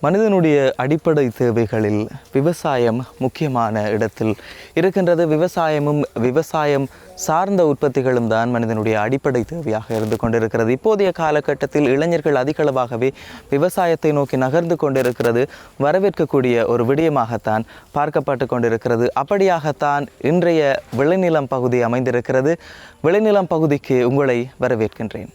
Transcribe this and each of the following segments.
மனிதனுடைய அடிப்படை தேவைகளில் விவசாயம் முக்கியமான இடத்தில் இருக்கின்றது. விவசாயமும் விவசாயம் சார்ந்த உற்பத்திகளும் தான் மனிதனுடைய அடிப்படை தேவையாக இருந்து கொண்டிருக்கிறது. இப்போதைய காலகட்டத்தில் இளைஞர்கள் அதிகளவாகவே விவசாயத்தை நோக்கி நகர்ந்து கொண்டிருக்கிறது. வரவேற்கக்கூடிய ஒரு விடயமாகத்தான் பார்க்கப்பட்டு கொண்டிருக்கிறது. அப்படியாகத்தான் இன்றைய விளைநிலம் பகுதி அமைந்திருக்கிறது. விளைநிலம் பகுதிக்கு உங்களை வரவேற்கின்றேன்.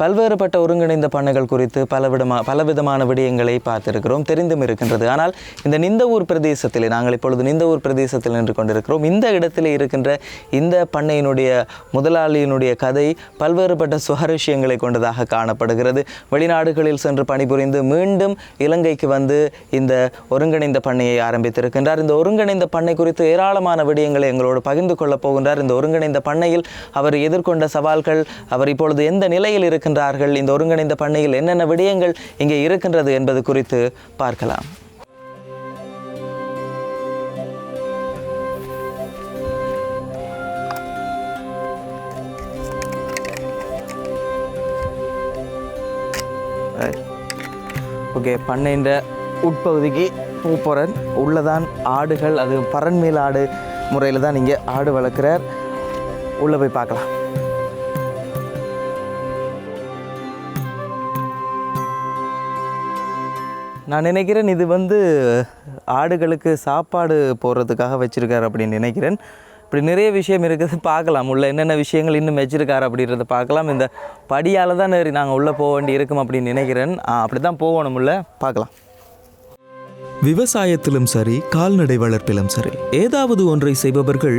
பல்வேறுபட்ட ஒருங்கிணைந்த பண்ணைகள் குறித்து பலவிடமா பலவிதமான விடயங்களை பார்த்திருக்கிறோம் தெரிந்தும் இருக்கின்றது. ஆனால் இந்த நிந்தவூர் பிரதேசத்திலே நாங்கள் இப்பொழுது நிந்தவூர் பிரதேசத்தில் நின்று கொண்டிருக்கிறோம். இந்த இடத்திலே இருக்கின்ற இந்த பண்ணையினுடைய முதலாளியினுடைய கதை பல்வேறுபட்ட சுவாரஸ்யங்களை கொண்டதாக காணப்படுகிறது. வெளிநாடுகளில் சென்று பணிபுரிந்து மீண்டும் இலங்கைக்கு வந்து இந்த ஒருங்கிணைந்த பண்ணையை ஆரம்பித்திருக்கின்றார். இந்த ஒருங்கிணைந்த பண்ணை குறித்து ஏராளமான விடயங்களை எங்களோடு பகிர்ந்து கொள்ளப் போகின்றார். இந்த ஒருங்கிணைந்த பண்ணையில் அவர் எதிர்கொண்ட சவால்கள் அவர் இப்பொழுது எந்த நிலையில் இருக்கின்றார்கள். இந்த ஒருங்கிணைந்த பண்ணையில் என்னென்ன விடயங்கள் இங்கே இருக்கின்றது என்பது குறித்து பார்க்கலாம். ஓகே பண்ணைன்ற உட்பகுதிக்கு போக உள்ளதான் ஆடுகள் அது பரண்மேல் ஆடு முறையில் தான் நீங்கள் ஆடு வளர்க்குறார். உள்ளே போய் பார்க்கலாம். நான் நினைக்கிறேன் இது வந்து ஆடுகளுக்கு சாப்பாடு போடுறதுக்காக வச்சுருக்காரு அப்படின்னு நினைக்கிறேன். இப்படி நிறைய விஷயம் இருக்குது பார்க்கலாம். உள்ள என்னென்ன விஷயங்கள் இன்னும் வச்சுருக்காரு அப்படின்றத பார்க்கலாம். இந்த படியால் தான் நேரி நாங்கள் உள்ளே போக வேண்டி இருக்கும் அப்படின்னு நினைக்கிறேன். அப்படி தான் போகணும் உள்ள. பார்க்கலாம். விவசாயத்திலும் சரி கால்நடை வளர்ப்பிலும் சரி ஏதாவது ஒன்றை செய்பவர்கள்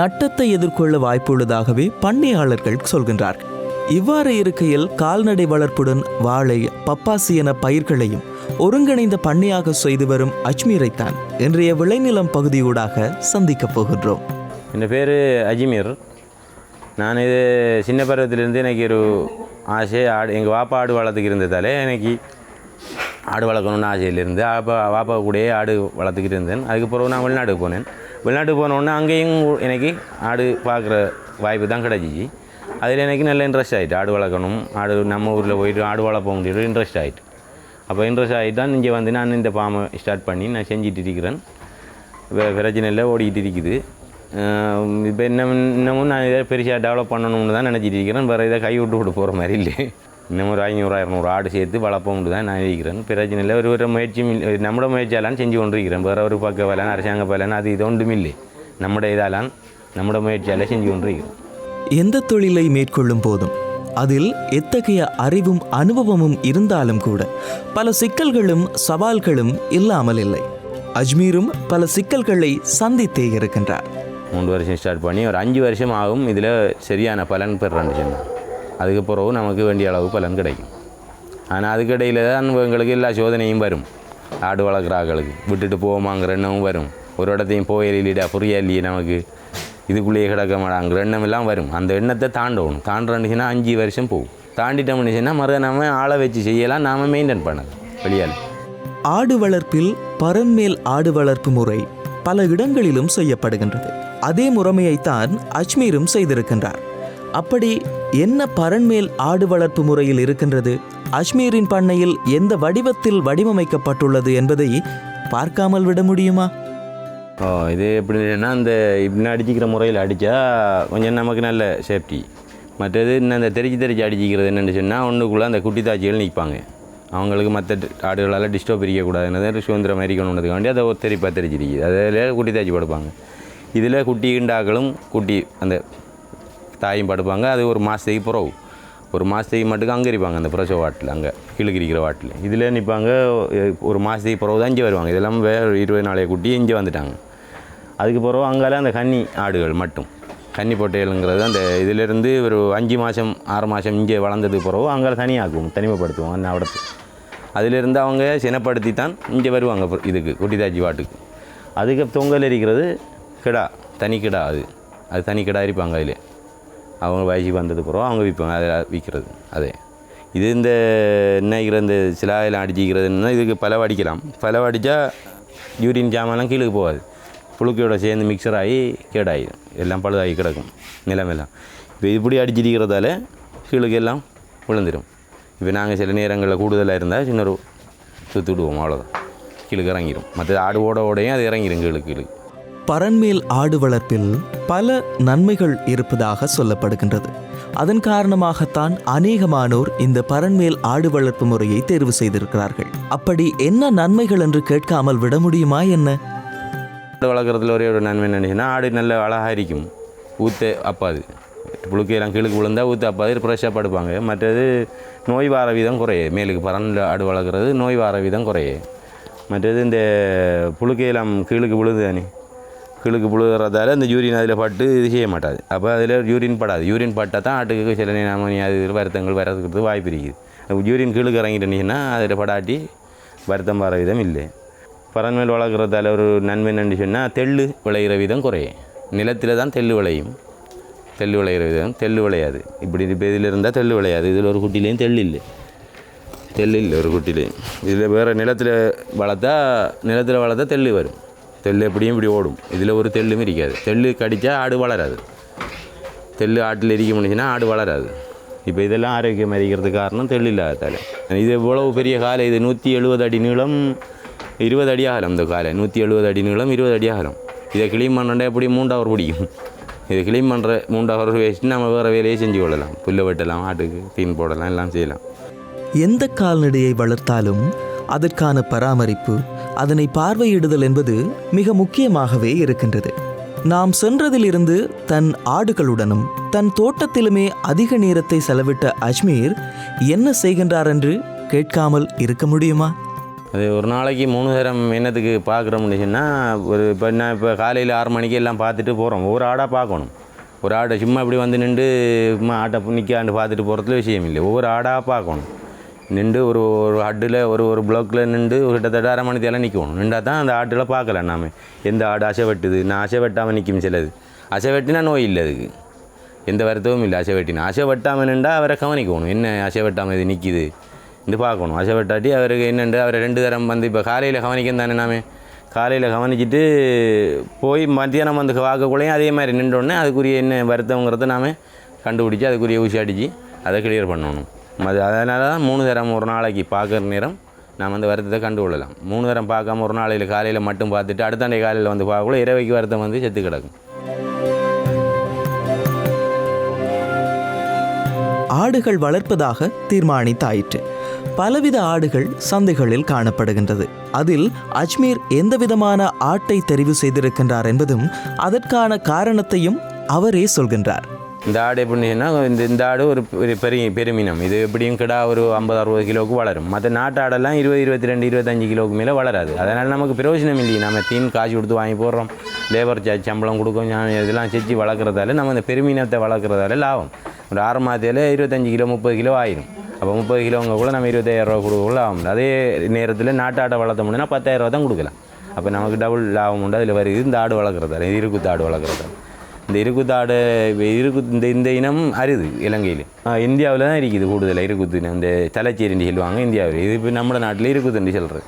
நட்டத்தை எதிர்கொள்ள வாய்ப்புள்ளதாகவே பண்ணையாளர்கள் சொல்கின்றார்கள். இவ்வாறு இருக்கையில் கால்நடை வளர்ப்புடன் வாழை பப்பாசி என பயிர்களையும் ஒருங்கிணைந்த பண்ணையாக செய்து வரும் அஜ்மீரைத்தான் இன்றைய விளைநிலம் பகுதியூடாக சந்திக்கப் போகின்றோம். என் பேர் அஜ்மீர். நான் இது சின்ன பருவத்திலேருந்து எனக்கு ஒரு ஆசை ஆடு எங்கள் வாப்பா ஆடு வளர்த்துக்கு இருந்ததாலே எனக்கு ஆடு வளர்க்கணும்னு ஆசையிலிருந்து அப்போ வாப்பா கூடயே ஆடு வளர்த்துக்கிட்டு இருந்தேன். அதுக்கப்புறம் நான் வெளிநாட்டுக்கு போனேன். வெளிநாட்டுக்கு போனோடனே அங்கேயும் எனக்கு ஆடு பார்க்குற வாய்ப்பு தான் கிடச்சிச்சு. அதில் எனக்கு நல்ல இன்ட்ரெஸ்ட் ஆகிட்டு ஆடு வளர்க்கணும். ஆடு நம்ம ஊரில் போயிட்டு ஆடு வளர்ப்போம் முடியும் இன்ட்ரெஸ்ட் ஆகிட்டு அப்போ இன்ட்ரெஸ்ட் ஆகிட்டு தான் இங்கே வந்து நான் இந்த ஃபார்மை ஸ்டார்ட் பண்ணி நான் செஞ்சிட்டு இருக்கிறேன். பிரச்சனையில் ஓடிக்கிட்டு இருக்குது. இப்போ இன்னும் இன்னமும் நான் இதை பெருசாக டெவலப் பண்ணணும்னு தான் நினச்சிட்டு இருக்கிறேன். வேறு இதை கை விட்டு விட்டு போகிற மாதிரி இல்லை. இன்னும் ஒரு ஐநூறு இரநூறு ஆடு சேர்த்து வளர்ப்போம்னு தான் நான் இருக்கிறேன் பிரச்சனையில் ஒரு ஒரு முயற்சியும் இல்லை. நம்மளோட முயற்சியாலான் செஞ்சு கொண்டிருக்கிறேன். வேறு ஒரு பக்க வேலைன்னு அரசாங்க வேலைன்னு அது இது ஒன்றும் இல்லை. நம்மட இதாலான் நம்மளோட முயற்சியால் செஞ்சு கொண்டிருக்கிறோம் எந்த தொழிலை மேற்கொள்ளும் போதும் அதில் எத்தகைய அறிவும் அனுபவமும் இருந்தாலும் கூட பல சிக்கல்களும் சவால்களும் இல்லாமல் இல்லை. அஜ்மீரும் பல சிக்கல்களை சந்தித்தே இருக்கின்றார். மூன்று வருஷம் ஸ்டார்ட் பண்ணி ஒரு அஞ்சு வருஷம் ஆகும் இதில் சரியான பலன் பெறேன்னு சொன்னேன் அதுக்கு பிறகு நமக்கு வேண்டிய அளவு பலன் கிடைக்கும். ஆனால் அதுக்கிடையில் தான் எங்களுக்கு எல்லா சோதனையும் வரும். ஆடு வளர்க்குற ஆக்களுக்கு விட்டுட்டு போவோமாங்கிற எண்ணமும் வரும். ஒரு இடத்தையும் போயிடலீடா புரியா இல்லையே நமக்கு. இதுக்குள்ளேயே கிடக்க மாட்டாங்கிற எண்ணம் எல்லாம் வரும். அந்த எண்ணத்தை தாண்டணும். தாண்டுறோன்னுச்சுன்னா அஞ்சு வருஷம் போகும். தாண்டிட்டோம்னுச்சுன்னா மறு நம்ம ஆளை வச்சு செய்யலாம் நாம் மெயின்டைன் பண்ணலாம். வெளியால் ஆடு வளர்ப்பில் பரன்மேல் ஆடு வளர்ப்பு முறை பல இடங்களிலும் செய்யப்படுகின்றது. அதே முறைமையைத்தான் அஜ்மீரும் செய்திருக்கின்றார். அப்படி என்ன பரன்மேல் ஆடு வளர்ப்பு முறையில் இருக்கின்றது? அஜ்மீரின் பண்ணையில் எந்த வடிவத்தில் வடிவமைக்கப்பட்டுள்ளது என்பதை பார்க்காமல் விட முடியுமா? ஓ இது எப்படின்னா இந்த இப்படி அடிச்சிக்கிற முறையில் அடித்தா கொஞ்சம் நமக்கு நல்ல சேஃப்டி மற்றது இன்னும் அந்த தெரிச்சு தெரிச்சு அடிச்சிக்கிறது என்னென்னு சொன்னால் ஒன்றுக்குள்ளே அந்த குட்டி தாச்சிகள் நிற்பாங்க அவங்களுக்கு மற்ற ஆடுகளால் டிஸ்டர்ப் இருக்கக்கூடாதுன்னு சுதந்திரம் இருக்கணுன்றதுக்காண்டி அதை ஒத்தரிப்பாக தெரிச்சிருக்குது அதில் குட்டி தாச்சி படுப்பாங்க. இதில் குட்டி கிண்டாக்களும் குட்டி அந்த தாயும் படுப்பாங்க. அது ஒரு மாதத்துக்கு பிறகு. ஒரு மாதத்துக்கு மட்டும் அங்கே இருப்பாங்க அந்த பிரசவ வாட்டில் அங்கே கீழுக்கு இருக்கிற வாட்டில். இதில் நிற்பாங்க ஒரு மாதத்துக்கு பிறகு தான் இங்கே வருவாங்க. இதெல்லாம் வேறு இருபது நாளைய குட்டி இங்கே வந்துட்டாங்க. அதுக்கு பிறகு அங்கால அந்த கன்னி ஆடுகள் மட்டும். கன்னி பொட்டைகளுங்கிறது அந்த இதிலிருந்து ஒரு அஞ்சு மாதம் ஆறு மாதம் இங்கே வளர்ந்ததுக்கு பிறகு அங்கே தனியாக்குவோம் தனிமைப்படுத்துவோம் அந்த அவடத்து அதிலிருந்து அவங்க சினப்படுத்தி தான் இங்கே வருவாங்க இதுக்கு குட்டிதாச்சி வாட்டுக்கு. அதுக்கு தொங்கல் இருக்கிறது கிடா தனி கிடா அது. அது தனி கிடா இருப்பாங்க அதில். அவங்க வயசுக்கு வந்ததுக்கப்புறம் அவங்க விற்பாங்க அதை விற்கிறது அதே. இது இந்த எண்ணெய்க்கிற இந்த சிலாயெல்லாம் அடிச்சிக்கிறதுன்னா இதுக்கு பலவை அடிக்கலாம். பலவை அடித்தா யூரின் ஜாமான்லாம் கீழே போகாது. புழுக்கையோட சேர்ந்து மிக்சர் ஆகி கேடாயிடும் எல்லாம் பழுதாகி கிடக்கும் நிலமெல்லாம் இப்போ இப்படி அடிச்சிருக்கிறதால கீழுக்கு எல்லாம் விழுந்துடும் இப்போ நாங்கள் சில நேரங்களில் கூடுதலாக இருந்தால் சின்ன சுற்றி விடுவோம் அவ்வளோதான் கீழுக்கு இறங்கிடும் மற்ற ஆடு ஓட ஓடையும் அது இறங்கிடும் கீழே கீழே பரண்மேல் ஆடு வளர்ப்பில் பல நன்மைகள் இருப்பதாக சொல்லப்படுகின்றது. அதன் காரணமாகத்தான் அநேகமானோர் இந்த பரண்மேல் ஆடு வளர்ப்பு முறையை தேர்வு செய்திருக்கிறார்கள். அப்படி என்ன நன்மைகள் என்று கேட்காமல் விட முடியுமா என்ன? ஆடு வளர்க்குறதுல ஒரே ஒரு நன்மை நினைச்சுன்னா ஆடு நல்ல அழகாக இருக்கும். ஊற்று அப்பாது. புழுக்கையெல்லாம் கீழுக்கு விழுந்தா ஊற்று அப்பாது ஃப்ரெஷ்ஷாக படுப்பாங்க. மற்றது நோய் வார வீதம் குறையே. மேலுக்கு பரன் ஆடு வளர்க்குறது நோய் வார வீதம் குறையே. மற்றது இந்த புழுக்கையெல்லாம் கீழுக்கு விழுது தானே கிழக்கு புழுகிறதால அந்த யூரின் அதில் பட்டு இது செய்ய மாட்டாது. அப்போ அதில் யூரின் படாது. யூரின் பட்டால் தான் ஆட்டுக்கு சில நேரம் இது வருத்தங்கள் வரதுக்கு வாய்ப்பு இருக்குது. யூரின் கீழுக்கு இறங்கிட்டீங்கன்னா அதில் படாட்டி வருத்தம் வர விதம் இல்லை. பறன்மேல் வளர்க்குறதால ஒரு நன்மை என்னன்னு சொன்னால் தெள்ளு விளையிற விதம் குறையும். நிலத்தில் தான் தெள்ளு விளையும். தெள்ளு விளையிற விதம். தெள்ளு விளையாது. இப்படி இப்போ இதில் இருந்தால் தெள்ளு விளையாது. இதில் ஒரு குட்டிலையும் தெள்ளு இல்லை. தெள்ளு இல்லை ஒரு குட்டிலையும். இதில் வேறு நிலத்தில் வளர்த்தா நிலத்தில் வளர்த்தா தெள்ளு வரும். தெல் எப்படியும் இப்படி ஓடும். இதில் ஒரு தெல்லும் இருக்காது. தெல்லு கடித்தா ஆடு வளராது. தெல்லு ஆட்டில் இருக்க முடிஞ்சுன்னா ஆடு வளராது. இப்போ இதெல்லாம் ஆரோக்கியம் அறிக்கிறதுக்கு காரணம் தெல் இல்லாததால். இது இவ்வளவு பெரிய காலை? இது நூற்றி எழுபது அடி நீளம் இருபது அடி அகலம் இந்த காலை. நூற்றி எழுபது அடி நீளம் இருபது அடி அகலம். இதை கிளீன் பண்ணா எப்படி மூன்று பிடிக்கும்? இதை கிளீன் பண்ணுற மூன்று ஹவர் வேஸ்ட்டு நம்ம வேறு வேலையை செஞ்சு கொள்ளலாம். புல்லை வெட்டலாம் ஆட்டுக்கு தீன் போடலாம் எல்லாம் செய்யலாம். எந்த கால்நடையை வளர்த்தாலும் அதற்கான பராமரிப்பு அதனை பார்வையிடுதல் என்பது மிக முக்கியமாகவே இருக்கின்றது. நாம் சென்றதிலிருந்து தன் ஆடுகளுடனும் தன் தோட்டத்திலுமே அதிக நேரத்தை செலவிட்ட அஜ்மீர் என்ன செய்கின்றார் என்று கேட்காமல் இருக்க முடியுமா? அது ஒரு நாளைக்கு மூணு நேரம் என்னத்துக்கு பார்க்குறோம்னு சொன்னால் ஒரு இப்போ நான் இப்போ காலையில் ஆறு மணிக்கு எல்லாம் பார்த்துட்டு போகிறோம் ஒரு ஆடாக பார்க்கணும். ஒரு ஆடை சும்மா இப்படி வந்து நின்று சும்மா ஆட்டை நிற்காண்டு பார்த்துட்டு போகிறதுல விஷயம் இல்லை ஒவ்வொரு ஆடாக பார்க்கணும். நின்று ஒரு ஒரு ஹட்டில் ஒரு ஒரு பிளாக்கில் நின்று கிட்டத்தட்ட அரை மணி தேலாம் நிற்கணும் நின்றா தான் அந்த ஆட்டில் பார்க்கலாம் நாம. எந்த ஆடு அசை வெட்டுது? நான் அசை வெட்டாமல் நிற்கும் சிலது. அசை வெட்டினா நோய் இல்லை அதுக்கு. எந்த வருத்தமும் இல்லை அசை வெட்டினா. அசை வெட்டாமல் நின்றா அவரை கவனிக்கணும். என்ன அசை வெட்டாமல் இது நிற்கிது இது பார்க்கணும். அசை வெட்டாட்டி அவருக்கு என்னண்டு? அவரை ரெண்டு தரம் வந்து இப்போ காலையில் கவனிக்கணும் தானே நாமே. காலையில் கவனிச்சிட்டு போய் மத்தியானம் வந்து பார்க்கக்குள்ளேயும் அதே மாதிரி நின்றோடனே அதுக்குரிய என்ன வருத்தங்கிறத நாம் கண்டுபிடிச்சி அதுக்குரிய ஊசி அடித்து அதை கிளியர் பண்ணணும். அது அதனால தான் மூணு தரம் ஒரு நாளைக்கு பார்க்குற நேரம் நாம் அந்த வருத்தத்தை கண்டுகொள்ளலாம். மூணு தரம் பார்க்காம ஒரு நாளையில் காலையில் மட்டும் பார்த்துட்டு அடுத்தாண்டை காலையில் வந்து பார்க்கக்குள்ள இரவைக்கு வருத்தம் வந்து செத்து கிடக்கும். ஆடுகள் வளர்ப்பதாக தீர்மானித்தாயிற்று. பலவித ஆடுகள் சந்தைகளில் காணப்படுகின்றது. அதில் அஜ்மீர் எந்தவிதமான ஆட்டை தெரிவு செய்திருக்கின்றார் என்பதும் அதற்கான காரணத்தையும் அவரே சொல்கின்றார். இந்த ஆடு எப்படின்னா இந்த இந்த ஆடு ஒரு ஒரு பெரிய பெருமினம் இது எப்படியும் கிடா ஒரு ஐம்பது அறுபது கிலோவுக்கு வளரும். மற்ற நாட்டு ஆடெல்லாம் இருபது இருபத்தி ரெண்டு இருபத்தஞ்சு கிலோவுக்கு மேலே வளராது. அதனால் நமக்கு பிரயோஜனம் இல்லையே. நம்ம தீன் காசு கொடுத்து வாங்கி போடுறோம். லேபர் சார்ஜ் சம்பளம் கொடுக்கும் இதெல்லாம் செஞ்சு வளர்க்குறதால நம்ம இந்த பெருமினத்தை வளர்க்குறதால லாபம். ஒரு ஆறு மாதத்தில் இருபத்தஞ்சு கிலோ முப்பது கிலோ ஆயிரும். அப்போ முப்பது கிலோங்க கூட நம்ம இருபத்தாயிரரூவா கொடுக்கக்குள்ள ஆகும் அதே நேரத்தில் நாட்டு ஆட்டை வளர்த்தோம்னா பத்தாயிரம் தான் கொடுக்கலாம். அப்போ நமக்கு டபுள் லாபம் உண்டு. அதில் வருது இந்த ஆடு வளர்க்குறதால இருக்குத்து ஆடு வளர்க்குறதால. இந்த இருக்குத்தாடு இருக்கு இந்த இந்த இனம் அரிது இலங்கையில். இந்தியாவில் தான் இருக்குது கூடுதலாக இருக்குது இனம். இந்த தலைச்சேரின்னு சொல்லுவாங்க இந்தியாவில். இது இப்போ நம்ம நாட்டில் இருக்குதுன்னு சொல்கிறது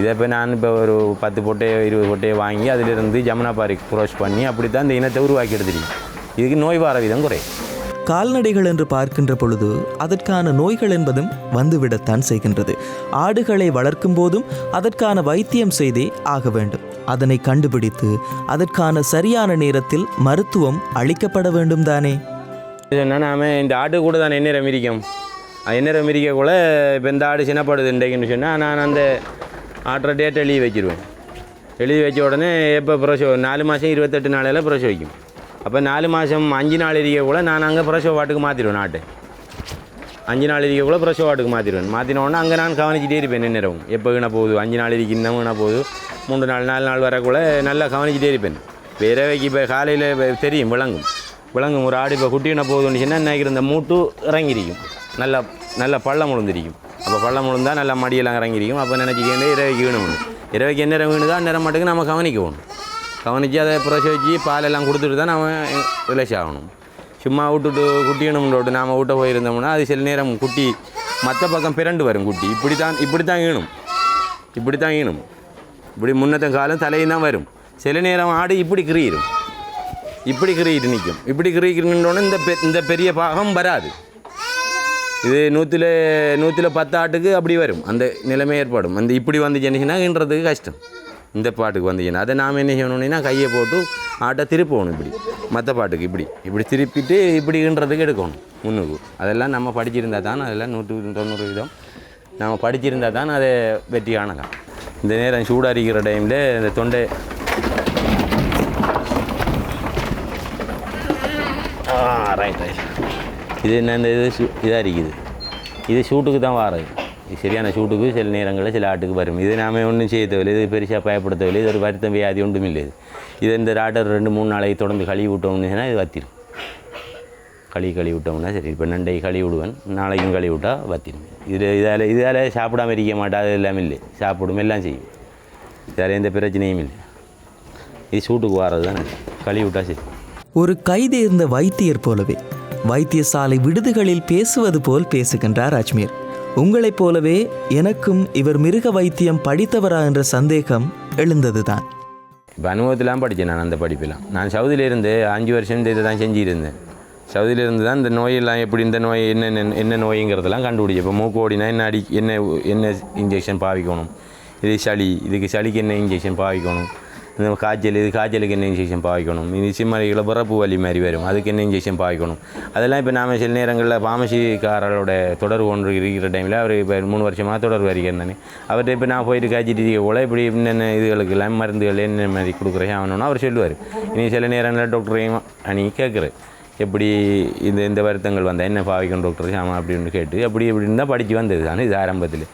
இதை இப்போ நான் இப்போ ஒரு பத்து பொட்டையோ இருபது பொட்டையோ வாங்கி அதிலிருந்து ஜமுனாபாரி குரோஷ் பண்ணி அப்படி தான் இந்த இனத்தை உருவாக்கி எடுத்துருக்கேன் இதுக்கு நோய் வார விதம் குறையும். கால்நடைகள் என்று பார்க்கின்ற பொழுது அதற்கான நோய்கள் என்பதும் வந்துவிடத்தான் செய்கின்றது. ஆடுகளை வளர்க்கும் போதும் அதற்கான வைத்தியம் செய்தே ஆக வேண்டும். அதனை கண்டுபிடித்து அதற்கான சரியான நேரத்தில் மருத்துவம் அளிக்கப்பட வேண்டும் தானே? சொன்னால் இந்த ஆட்டு கூட தான் எண்ணெய் மிரிக்கும் எண்ணெய் கூட இப்போ இந்த ஆடு சின்னப்படுது இன்றைக்குன்னு சொன்னால் நான் அந்த ஆட்டுற டேட் எழுதி வச்சிருவேன். எழுதி வச்ச உடனே எப்போ பிரசவம்? நாலு மாதம் இருபத்தெட்டு நாளையில் பிரசவம் வைக்கும் அப்போ நாலு மாதம் அஞ்சு நாள் இருக்கக்குள்ள நான் அங்கே பிரசவ வாட்டுக்கு மாற்றிடுவேன் ஆட்டை அஞ்சு நாள் இருக்கக்குள்ள பிரசவ வாட்டுக்கு மாற்றிடுவேன் மாற்றினோடனே அங்கே நான் கவனிச்சிட்டே இருப்பேன் நேரம் எப்போ வீண போகுது? அஞ்சு நாள் இருக்கு இன்னும் வீண போகுது. மூன்று நாள் நாலு நாள் வரக்குள்ள நல்லா கவனிச்சிட்டே இருப்பேன். இப்போ இரவைக்கு இப்போ காலையில் தெரியும் விளங்கும். விளங்கும் ஒரு ஆடு இப்போ குட்டியின போகுதுன்னு சொன்னால் நினைக்கிற இந்த மூட்டு இறங்கிருக்கும் நல்லா நல்லா பள்ளம் விழுந்திருக்கும் அப்போ பள்ளம் விழுந்தால் நல்லா மடியெல்லாம் இறங்கிருக்கும் அப்போ நினச்சிக்கிட்டே இரவைக்கு வேணும். இரவைக்கு என்ன நேரம் வீணுதோ அந்த நேரம் மட்டுக்கு நம்ம கவனிக்கணும் கவனித்து அதை பிரசவிச்சு பாலெல்லாம் கொடுத்துட்டு தான் நம்ம ரிலேஷ் ஆகணும். சும்மா விட்டுட்டு குட்டியணும்னு நாம் விட்ட போயிருந்தோம்னா அது சில நேரம் குட்டி மற்ற பக்கம் பிறண்டு வரும் குட்டி. இப்படி தான் இப்படி தான் ஈணும் இப்படி தான் ஈணும் இப்படி முன்னத்த காலம் தலையும் தான் வரும். சில நேரம் ஆடு இப்படி கிரியிடும் இப்படி கிரியிட்டு நிற்கும். இப்படி கிரிக்கிறோன்னு இந்த பெ இந்த பெரிய பாகம் வராது. இது நூற்றில் நூற்றில் பத்து ஆட்டுக்கு அப்படி வரும். அந்த நிலைமை ஏற்படும். அந்த இப்படி வந்துச்சுன்னா ஈன்றதுக்கு கஷ்டம். இந்த பாட்டுக்கு வந்தீங்கன்னா அதை நாம் என்ன செய்யணும்னா கையை போட்டு ஆட்டை திருப்பணும் இப்படி. மற்ற பாட்டுக்கு இப்படி. இப்படி திருப்பிட்டு இப்படின்றதுக்கு எடுக்கணும் முன்னுக்கு. அதெல்லாம் நம்ம படிச்சிருந்தா தான் அதெல்லாம் நூற்று தொண்ணூறு விதம். நம்ம படிச்சிருந்தா தான் அதை வெற்றி காணலாம் இந்த நேரம் சூடாரிக்கிற டைமில் இந்த தொண்டை ரைட் ரைட் இது என்ன இந்த இது இதாக இருக்குது. இது ஷூட்டுக்கு தான் வாரது சரியான ஷூட்டுக்கு சில நேரங்களில் சில ஆட்டுக்கு வரும் இது நாம ஒன்றும் செய்ய தேவையில்லை இது பெருசாக பயப்படுத்தவில்லை இது ஒரு வருத்தம் வியாதி ஒன்றும் இல்லை இது இந்த ஆட்டை ரெண்டு மூணு நாளைக்கு தொடர்ந்து கழுவி விட்டோம்னு சொன்னால் இது வத்திரும் களி கழுவி விட்டோம்னா சரி இப்போ நண்டை கழுவி விடுவேன் நாளைக்கும் கழுவி விட்டால் வத்திரும் இது இதால் இதால் சாப்பிடாம இருக்க மாட்டா அது எல்லாம் இல்லை சாப்பிடும் எல்லாம் செய்யும் இதால் எந்த பிரச்சனையும் இல்லை இது ஷூட்டுக்கு வாரது தானே கழுவி விட்டால் சரி ஒரு கைதேர்ந்த வைத்தியர் போலவே வைத்தியசாலை விடுதிகளில் பேசுவது போல் பேசுகின்றார் அஜ்மீர் உங்களைப் போலவே எனக்கும் இவர் மிருக வைத்தியம் படித்தவரா என்ற சந்தேகம் எழுந்ததுதான். இப்போ அனுபவத்திலாம் படித்தேன் நான் அந்த படிப்பெல்லாம். நான் சவுதியிலிருந்து அஞ்சு வருஷம் இந்த இதை தான் செஞ்சுருந்தேன். சவுதியிலிருந்து தான் இந்த நோயெல்லாம் எப்படி இந்த நோய் என்ன என்ன நோய்ங்கிறதெல்லாம் கண்டுபிடிச்சேன். இப்போ மூக்கு ஓடினா என்ன அடி என்ன என்ன இன்ஜெக்ஷன் பாவிக்கணும்? இது சளி இதுக்கு சளிக்கு என்ன இன்ஜெக்ஷன் பாவிக்கணும்? இந்த காய்ச்சல் இது காய்ச்சலுக்கு என்ன இன்ஜெக்ஷன் பாய்க்கணும் இது சிம்மரிகளை பிறப்பு வலி மாதிரி வரும் அதுக்கு என்ன இன்ஜெக்ஷன் பாய்க்கணும் அதெல்லாம் இப்போ நாம சில நேரங்களில் ஃபார்மசிக்காரரோட தொடர்பு ஒன்று இருக்கிற டைமில் அவர் இப்போ மூணு வருஷமாக தொடர்பு அறிக்கிறேன் நான் அவர்கிட்ட இப்போ நான் போயிட்டு காய்ச்சிட்டு இருக்க போல இப்படி என்னென்ன இதுகளுக்கு எல்லாம் மருந்துகள் என்ன மாதிரி கொடுக்குறேன் ஆகணும்னு அவர் சொல்லுவார் இனி சில நேரங்களில் டாக்டரையும் அணி கேட்குறேன் எப்படி இந்த இந்த வருத்தங்கள் வந்தால் என்ன பாவிக்கணும் டாக்டர் ஆமாம் அப்படின்னு கேட்டு அப்படி இப்படின்னு தான் படித்து வந்தது தானே இது ஆரம்பத்தில்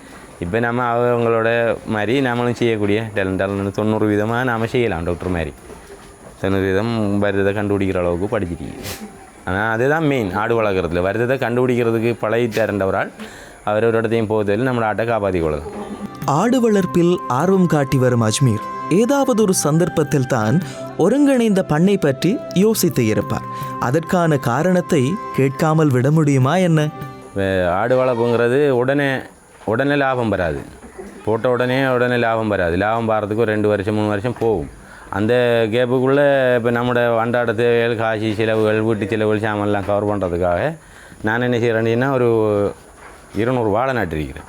இப்போ நம்ம அவங்களோட மாதிரி நம்மளும் செய்யக்கூடிய டேலண்டாக தொண்ணூறு விதமாக நாம் செய்யலாம் டாக்டர் மாதிரி. தொண்ணூறு விதம் வருதத்தை கண்டுபிடிக்கிற அளவுக்கு படிச்சிட்டீங்க. ஆனால் அதுதான் மெயின் ஆடு வளர்க்குறதுல வருதத்தை கண்டுபிடிக்கிறதுக்கு பழகி தரண்டவரால் அவர் ஒரு இடத்தையும் போவதில் நம்மளோட ஆட்டை காப்பாற்றி கொள்ளலாம் ஆடு வளர்ப்பில் ஆர்வம் காட்டி வரும் அஜ்மீர். ஏதாவது ஒரு சந்தர்ப்பத்தில் தான் ஒருங்கிணைந்த பண்ணை பற்றி யோசித்து இருப்பார். அதற்கான காரணத்தை கேட்காமல் விட முடியுமா என்ன? ஆடு வளர்ப்புங்கிறது உடனே உடனே லாபம் வராது. போட்ட உடனே உடனே லாபம் வராது. லாபம் வரதுக்கு ஒரு ரெண்டு வருஷம் மூணு வருஷம் போகும். அந்த கேப்புக்குள்ளே இப்போ நம்மளோட அன்றாட தேவைகள் காசி செலவுகள் வீட்டு செலவுகள் சாமான்லாம் கவர் பண்ணுறதுக்காக நான் என்ன செய்கிறேன்னா ஒரு இருநூறு வாழை நட்டிருக்கிறேன்.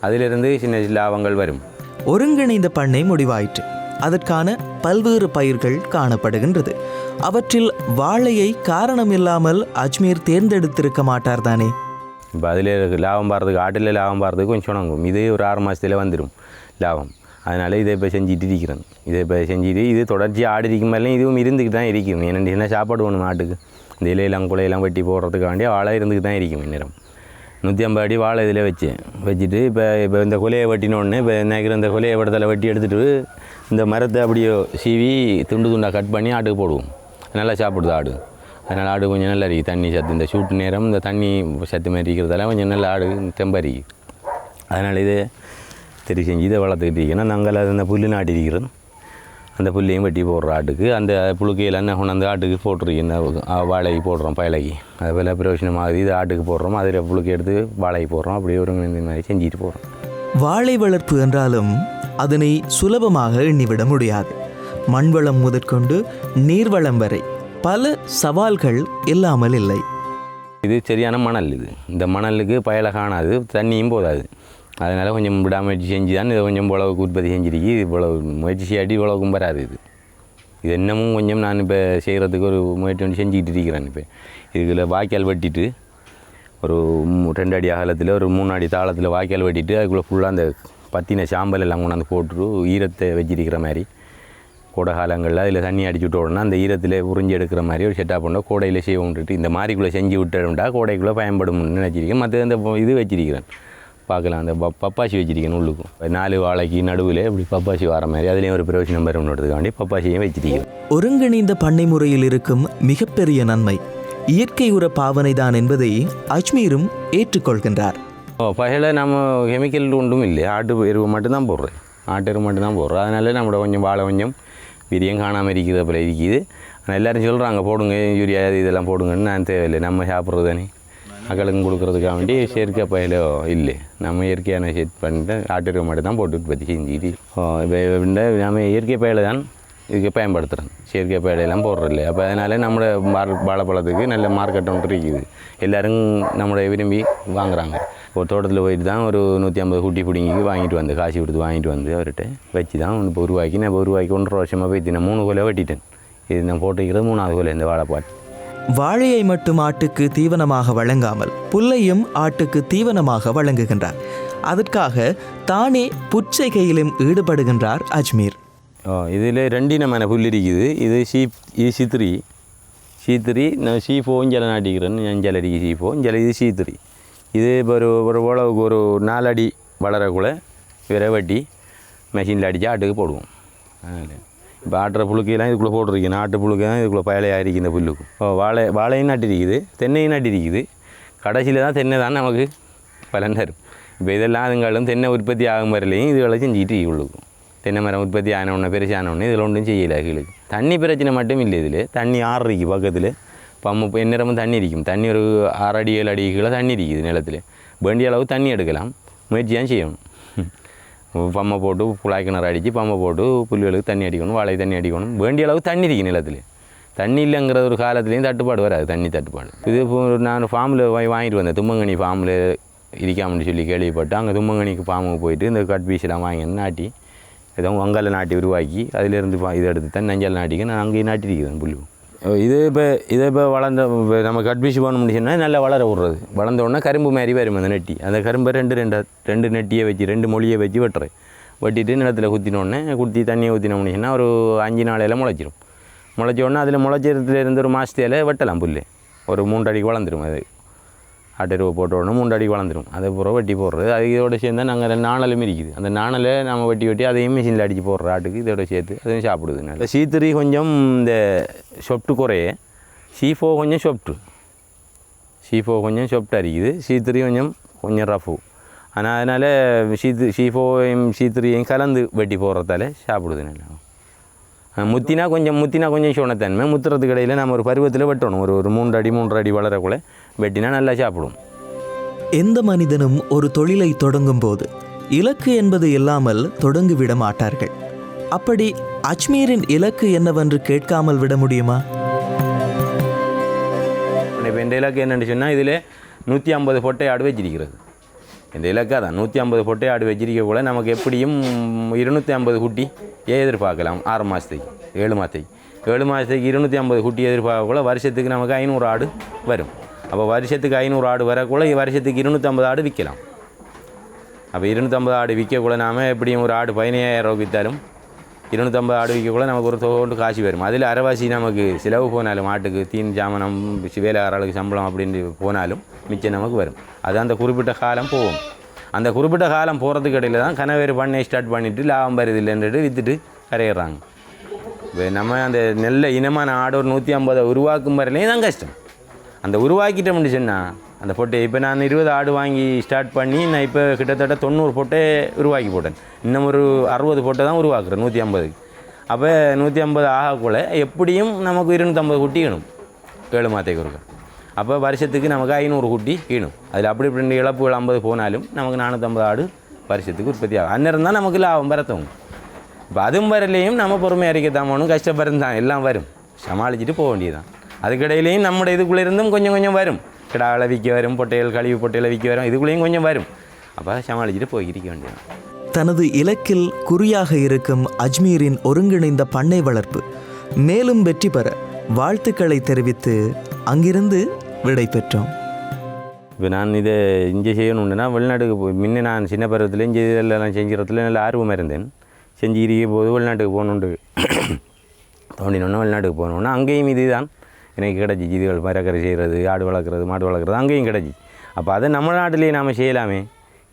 அதிலிருந்து சின்ன சின்ன லாபங்கள் வரும். ஒருங்கிணைந்த பண்ணை முடிவாயிற்று. அதற்கான பல்வேறு பயிர்கள் காணப்படுகின்றது. அவற்றில் வாழையை காரணமில்லாமல் அஜ்மீர் தேர்ந்தெடுத்திருக்க மாட்டார் தானே? இப்போ அதில் லாபம் பாடுறதுக்கு ஆட்டில் லாபம் பாடுறதுக்கு கொஞ்சம் சுணங்கும் இது ஒரு ஆறு மாதத்துல வந்துடும் லாபம் அதனால் இதை இப்போ செஞ்சுட்டு இருக்கிறேன் இதை இப்போ செஞ்சுட்டு இது தொடர்ச்சி ஆடி இருக்கும் மாதிரிலாம் இதுவும் இருந்துக்கிட்டு தான் இருக்கும் என்னென்னு என்ன சாப்பாடு வேணும் ஆட்டுக்கு இந்த இலையெல்லாம் குலையெல்லாம் வெட்டி போடுறதுக்காண்டி வாழை இருந்துக்கிட்டு தான் இருக்கும் இந்நேரம் நூற்றி ஐம்பது அடி வாழை இதில் வச்சேன் வச்சுட்டு இப்போ இப்போ இந்த குலையை வெட்டினோடனே இப்போ நினைக்கிற இந்த குலையை படத்தில் வெட்டி எடுத்துகிட்டு இந்த மரத்தை அப்படியே சீவி துண்டு துண்டாக கட் பண்ணி ஆட்டுக்கு போடுவோம் நல்லா சாப்பிடுது ஆடு அதனால் ஆடு கொஞ்சம் நல்லா இருக்குது தண்ணி சத்து இந்த சூட்டு நேரம் இந்த தண்ணி சத்து மாதிரி இருக்கிறதால கொஞ்சம் நல்லா ஆடு தெம்பரிக்கு அதனால் இது தெரி செஞ்சு இதை வளர்த்துக்கிட்டு இருக்கணும் நாங்கள் அந்த புல்லு நாட்டிருக்கிறோம் அந்த புல்லையும் வெட்டி போடுற ஆட்டுக்கு அந்த புழுக்கையில் என்ன கொண்டாந்து ஆட்டுக்கு போட்டிருக்கேன். வாழைக்கு போடுறோம் பயலைக்கு. அதுபோல் பிரயோஜனமாகுது. இது ஆட்டுக்கு போடுறோம் அதில் புழுக்கை எடுத்து வாழைக்கு போடுறோம். அப்படியே ஒரு மாதிரி செஞ்சுட்டு போடுறோம் வாழை வளர்ப்பு என்றாலும் அதனை சுலபமாக எண்ணிவிட முடியாது. மண்வளம் முதற்கொண்டு நீர்வளம் வரை பல சவால்கள் இல்லாமல் இல்லை. இது சரியான மணல் இது. இந்த மணலுக்கு பயலை காணாது தண்ணியும் போதாது. அதனால் கொஞ்சம் விடாமுயற்சி செஞ்சு தான் இதை கொஞ்சம் உழவுக்கு உற்பத்தி செஞ்சிருக்கு. இது இவ்வளவு முயற்சி அடி இவ்வளவுக்கும் வராது இது. இது இன்னமும் கொஞ்சம் நான் இப்போ செய்கிறதுக்கு ஒரு முயற்சி ஒன்று செஞ்சுக்கிட்டு இருக்கிறேன் இப்போ. இதுக்குள்ள வாய்க்கால் வெட்டிட்டு ஒரு ரெண்டு அடி அகலத்தில் ஒரு மூணு அடி தாளத்தில் வாய்க்கால் வெட்டிட்டு அதுக்குள்ளே ஃபுல்லாக அந்த பத்தின சாம்பல் எல்லாம் கொண்டாந்து போட்டுட்டு ஈரத்தை வச்சிருக்கிற மாதிரி கோடை காலங்களில் அதில் தண்ணி அடிச்சு விட்ட உடனே அந்த ஈரத்தில் உறிஞ்சி எடுக்கிற மாதிரி ஒரு செட்டாக பண்ணோம் கோடையில் செய்ய விட்டுட்டு இந்த மாதிரிக்குள்ளே செஞ்சு விட்டுட்டா கோடைக்குள்ளே பயன்படும்னு நினச்சிருக்கேன். மற்ற இந்த இது வச்சிருக்கிறேன். பார்க்கலாம். அந்த ப- பப்பாசி வச்சிருக்கேன் உள்ளுக்கும். நாலு வாழைக்கு நடுவில் இப்படி பப்பாசி வர மாதிரி. அதுலேயும் ஒரு பிரயோஜனம் வரும்ன்றதுக்காண்டி பப்பாசியும் வச்சிருக்கிறேன் ஒருங்கிணைந்த பண்ணை முறையில் இருக்கும் மிகப்பெரிய நன்மை இயற்கை உர பாவனைதான் என்பதை அஜ்மீரும் ஏற்றுக்கொள்கின்றார். ஓ பகையில் நம்ம கெமிக்கல் ஒன்றும் இல்லை ஆட்டு எருவு மட்டும்தான் போடுறேன் ஆட்டு எருவு மட்டும்தான் போடுறோம் அதனால நம்மளோட கொஞ்சம் வாழை கொஞ்சம் வீரியம் காணாமல் இருக்கிற போல இருக்குது. ஆனால் எல்லோரும் சொல்கிறாங்க போடுங்க யூரியா இது இதெல்லாம் போடுங்கன்னு நான் தேவையில்லை. நம்ம சாப்பிட்றது தானே. மக்களுக்கும் கொடுக்குறதுக்காக வேண்டி செயற்கை பயிலோ இல்லை. நம்ம இயற்கையான செட் பண்ணிட்டு ஆட்டு மட்டும் தான் போட்டு உற்பத்தி செஞ்சுக்கிட்டு இப்போ நம்ம இயற்கை பயில தான் இதுக்கு பயன்படுத்துகிறேன் செயற்கை பேடையெல்லாம் போடுறதில்ல. அப்போ அதனால் நம்மளோட வாழ வாழைப்பழத்துக்கு நல்ல மார்க்கெட் ஒன்று இருக்குது. எல்லோரும் நம்மளை விரும்பி வாங்குறாங்க. ஒரு தோட்டத்தில் போயிட்டு தான் ஒரு நூற்றி ஐம்பது குட்டி பிடிங்கி வாங்கிட்டு வந்து காசு கொடுத்து வாங்கிட்டு வந்து அவர்கிட்ட வச்சு தான் இப்போ உருவாக்கி நான் இப்போ உருவாக்கி ஒன்றரை வருஷமாக போயிட்டு நான் மூணு கொலை வெட்டிட்டேன். இது நான் போட்டுக்கிறது மூணாவது கொலை இந்த வாழைப்பாட்டு வாழையை மட்டும் ஆட்டுக்கு தீவனமாக வழங்காமல் புல்லையும் ஆட்டுக்கு தீவனமாக வழங்குகின்றார். அதற்காக தானே புற்செய்கையிலும் ஈடுபடுகின்றார் அஜ்மீர். ஓ இதில் ரெண்டு இனமான புல் இருக்குது. இது சீப் இது சித்திரி சீத்திரி நான் சீஃபோ இஞ்சலை நாட்டிக்கிறேன். அஞ்சல் அடிக்கு சீஃபோ இஞ்சலை இது சீத்திரி இது இப்போ ஒரு ஒரு ஓளவுக்கு ஒரு நாலடி வளரக்குள்ள விரை வெட்டி மெஷினில் அடித்து ஆட்டுக்கு போடுவோம். அதனால் இப்போ ஆட்டுற புழுக்கையெல்லாம் இதுக்குள்ளே போட்டிருக்கேன். ஆட்டு புழுக்கை தான் இதுக்குள்ளே பயலையாக இருக்குது இந்த புல்லுக்கு. இப்போ வாழை வாழையும் நட்டிருக்குது தென்னையும் நட்டிருக்குது. கடைசியில் தான் தென்னை தான் நமக்கு பலன் தரும். இப்போ இதெல்லாம் அதுங்களும் தென்னை உற்பத்தி ஆகும் வரலையும் இதுகளை செஞ்சுட்டு உள்ளுக்கும் தென்னை மரம் உற்பத்தி ஆன உடனே பெருசான உடனே இதில் ஒன்றும் செய்யலை கீழே தண்ணி பிரச்சனை மட்டும் இல்லை இதில். தண்ணி ஆறு பக்கத்தில். பம்பு எந்நேரமும் தண்ணி இருக்கும் தண்ணி ஒரு ஆறடி ஏழு அடி கீழே தண்ணி இருக்குது நிலத்தில் வேண்டிய அளவு தண்ணி எடுக்கலாம் முயற்சி தான் செய்யணும் பம்மை போட்டு குழாய் கிணறு அடித்து பம்மை போட்டு புல்லுகளுக்கு தண்ணி அடிக்கணும் வாழை தண்ணி அடிக்கணும் வேண்டிய அளவு தண்ணி இருக்குது நிலத்தில் தண்ணி இல்லைங்கிற ஒரு காலத்துலேயும் தட்டுப்பாடு வராது தண்ணி தட்டுப்பாடு இது இப்போ நான் ஃபார்மில் வாங்கிட்டு வந்தேன் தும்மங்கனி ஃபார்மில் இருக்காமன்னு சொல்லி கேள்விப்பட்டு அங்கே தும்மங்கனிக்கு ஃபார்முக்கு போயிட்டு இந்த கட் பீஸ்லாம் வாங்கி நாட்டி ஏதோ வங்காள நாட்டி உருவாக்கி அதிலேருந்து இதை எடுத்து தான் நஞ்சல் நாட்டிக்கு நான் அங்கேயும் நாட்டிருக்கிறேன் புல்லு இது இப்போ இதை இப்போ வளர்ந்த நம்ம கட்பீஸ் பண்ண முடிச்சுன்னா நல்லா வளர விட்றது. வளர்ந்த உடனே கரும்பு மாதிரி வரும் அந்த நெட்டி. அந்த கரும்பை ரெண்டு ரெண்டு ரெண்டு நெட்டியை வச்சு ரெண்டு மொழியை வச்சு வெட்டுறேன் வெட்டிட்டு நிலத்தில் குத்தினோடனே குத்தி தண்ணியை ஊற்றின முடிச்சுன்னா ஒரு அஞ்சு நாளையில் முளைச்சிரும். முளைச்ச உடனே அதில் முளைச்சதுல இருந்து ஒரு மாதத்தையில் வெட்டலாம் புல் ஒரு மூன்றடிக்கு வளர்ந்துடும் வளர்ந்துரும் அது. ஆட்டருவை போட்ட மூன்று அடி வளர்ந்துடும் அதை பூரா வெட்டி போடுறது. அது இதோட சேர்ந்து நாங்கள் நாணலும் இருக்குது அந்த நாணலை நம்ம வெட்டி வெட்டி அதையும் மிஷினில் அடித்து போடுற ஆட்டுக்கு இதோட சேர்த்து அதையும் சாப்பிடுது நல்லா சீத்திரி கொஞ்சம் இந்த சொப்ட்டு குறைய. சீஃபோ கொஞ்சம் சொப்ட்டு சீஃபோ கொஞ்சம் சொப்ட் அரிக்குது. சீத்திரி கொஞ்சம் கொஞ்சம் ரஃபு ஆனால் அதனால் சீத்து சீஃபோவையும் சீத்திரியும் கலந்து வெட்டி போடுறதால சாப்பிடுது நல்லா முத்தினா கொஞ்சம் முத்தினா கொஞ்சம் சோனத்தன்மை முத்துறதுக்கு கடையில் நம்ம ஒரு பருவத்தில் வெட்டணும். ஒரு ஒரு மூன்று அடி மூன்று அடி வளரக்குள்ளே வெட்டினா நல்லா சாப்பிடும் எந்த மனிதனும் ஒரு தொழிலை தொடங்கும் போது இலக்கு என்பது இல்லாமல் தொடங்கிவிட மாட்டார்கள் அப்படி அஜ்மீரின் இலக்கு என்னவென்று கேட்காமல் விட முடியுமா இப்போ இந்த இலக்கு என்னென்னு சொன்னால் இதில் நூற்றி ஐம்பது பொட்டை ஆடு வச்சிருக்கிறது இந்த இலக்கா தான் நூற்றி ஐம்பது பொட்டை ஆடு வச்சிருக்கக்குள்ள நமக்கு எப்படியும் இருநூற்றி ஐம்பது குட்டி எதிர்பார்க்கலாம் ஆறு மாதத்துக்கு ஏழு மாதத்துக்கு ஏழு மாதத்துக்கு இருநூற்றி ஐம்பது குட்டி எதிர்பார்க்கக்குள்ள வருஷத்துக்கு நமக்கு ஐநூறு ஆடு வரும் அப்போ வருஷத்துக்கு ஐநூறு ஆடு வரக்குள்ள வருஷத்துக்கு இருநூற்றம்பது ஆடு விற்கலாம் அப்போ இருநூற்றம்பது ஆடு விற்கக்குள்ள நாம் எப்படியும் ஒரு ஆடு பதினையாயிரம் ரூபா விற்றாலும் இருநூற்றம்பது ஆடு விற்கக்குள்ள நமக்கு ஒரு தொகை காசு வரும். அதில் அரைவாசி நமக்கு செலவு போனாலும் ஆட்டுக்கு தீன் ஜாமனம் வேலைக்காரர்களுக்கு சம்பளம் அப்படின்னு போனாலும் மிச்சம் நமக்கு வரும். அது அந்த குறிப்பிட்ட காலம் போகும். அந்த குறிப்பிட்ட காலம் போகிறதுக்கு இடையில தான் கனவேறு பண்ணை ஸ்டார்ட் பண்ணிவிட்டு லாபம் வருது இல்லைன்றது விற்றுட்டு கரையிடுறாங்க இப்போ நம்ம அந்த நல்ல இனமான ஆடு ஒரு நூற்றி ஐம்பதை உருவாக்கும் வரையிலையும் தான் கஷ்டம். அந்த உருவாக்கிட்டோம்னு சொன்னால் அந்த பொட்டை இப்போ நான் இருபது ஆடு வாங்கி ஸ்டார்ட் பண்ணி நான் இப்போ கிட்டத்தட்ட தொண்ணூறு பொட்டை உருவாக்கி போட்டேன். இன்னும் ஒரு அறுபது பொட்டை தான் உருவாக்குறேன் நூற்றி ஐம்பதுக்கு. அப்போ நூற்றி ஐம்பது ஆகக்குள்ள எப்படியும் நமக்கு இருநூற்றம்பது குட்டி வேணும் ஏழு மாதத்துக்கு ஒருக்க. அப்போ வருஷத்துக்கு நமக்கு ஐநூறு குட்டி வேணும் அதில் அப்படி இப்படி இழப்புகள் ஐம்பது போனாலும் நமக்கு நானூற்றம்பது ஆடு வருஷத்துக்கு உற்பத்தி ஆகும். அந்நேரம் தான் நமக்கு லாபம் வரத்தவங்க இப்போ அதுவும் வரலையும் நம்ம பொறுமையாக இருக்கத்தான் போகணும் கஷ்டப்படுறது தான் எல்லாம் வரும். சமாளிச்சுட்டு போக வேண்டியதுதான். அதுக்கிடையிலையும் நம்முடைய இதுக்குள்ளே இருந்தும் கொஞ்சம் கொஞ்சம் வரும். கிடாவில் விற்க வரும் பொட்டைகள் கழிவு பொட்டையில் விற்க வரும் இதுக்குள்ளேயும் கொஞ்சம் வரும். அப்போ சமாளிச்சுட்டு போய் இருக்க வேண்டியதுதான். தனது இலக்கில் குறியாக இருக்கும் அஜ்மீரின் ஒருங்கிணைந்த பண்ணை வளர்ப்பு மேலும் வெற்றி பெற வாழ்த்துக்களை தெரிவித்து அங்கிருந்து விடை பெற்றோம். இப்போ நான் இதை இங்கே செய்யணும்னா வெளிநாட்டுக்கு போய் முன்ன நான் சின்ன பருவத்தில் இங்கே இதெல்லாம் செஞ்சுறதுல நல்ல ஆர்வமாக இருந்தேன். செஞ்சு இருக்கும் போது வெளிநாட்டுக்கு போகணுன்ட்டு தோண்டினோன்னா வெளிநாட்டுக்கு போகணுன்னா அங்கேயும் இதுதான். எனக்கு கிடச்சிச்சு இதுகள் மரக்கரை செய்கிறது ஆடு வளர்க்குறது மாடு வளர்க்குறது அங்கேயும் கிடச்சி. அப்போ அதை நம்ம நாட்டிலேயே நாம் செய்யலாமே.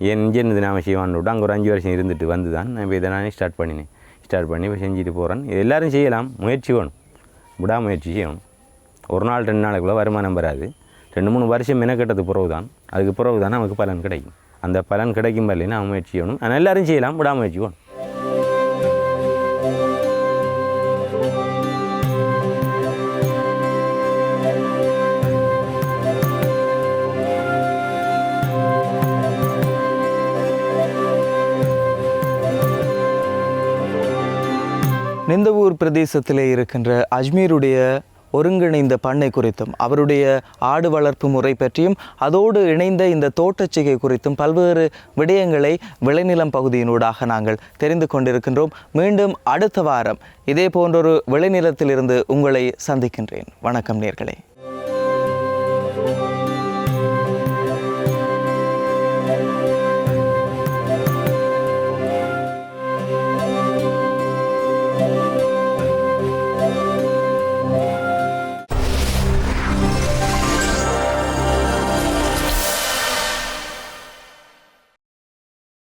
ஏன் இங்கே நாம் செய்வான்னு விட்டு அங்கே ஒரு அஞ்சு வருஷம் இருந்துட்டு வந்து தான் நான் இப்போ இதை நானே ஸ்டார்ட் பண்ணினேன். ஸ்டார்ட் பண்ணி இப்போ செஞ்சுட்டு போகிறேன் இது எல்லோரும் செய்யலாம். முயற்சி வேணும். விடாமுயற்சி செய்யணும். ஒரு நாள் ரெண்டு நாளைக்குள்ளே வருமானம் வராது. ரெண்டு மூணு வருஷம் மெனக்கெட்டது பிறகு தான் அதுக்கு பிறகு தான் நமக்கு பலன் கிடைக்கும். அந்த பலன் கிடைக்கும் வரலைன்னா அவன் முயற்சி செய்யணும். ஆனால் எல்லோரும் செய்யலாம். விடாமுயற்சி வேணும். நிந்தவூர் பிரதேசத்திலே இருக்கின்ற அஜ்மீருடைய ஒருங்கிணைந்த பண்ணை குறித்தும் அவருடைய ஆடு வளர்ப்பு முறை பற்றியும் அதோடு இணைந்த இந்த தோட்டச்சிகை குறித்தும் பல்வேறு விடயங்களை விளைநிலம் பகுதியினூடாக நாங்கள் தெரிந்து கொண்டிருக்கின்றோம். மீண்டும் அடுத்த வாரம் இதே போன்றொரு விளைநிலத்திலிருந்து உங்களை சந்திக்கின்றேன். வணக்கம் நேர்களே.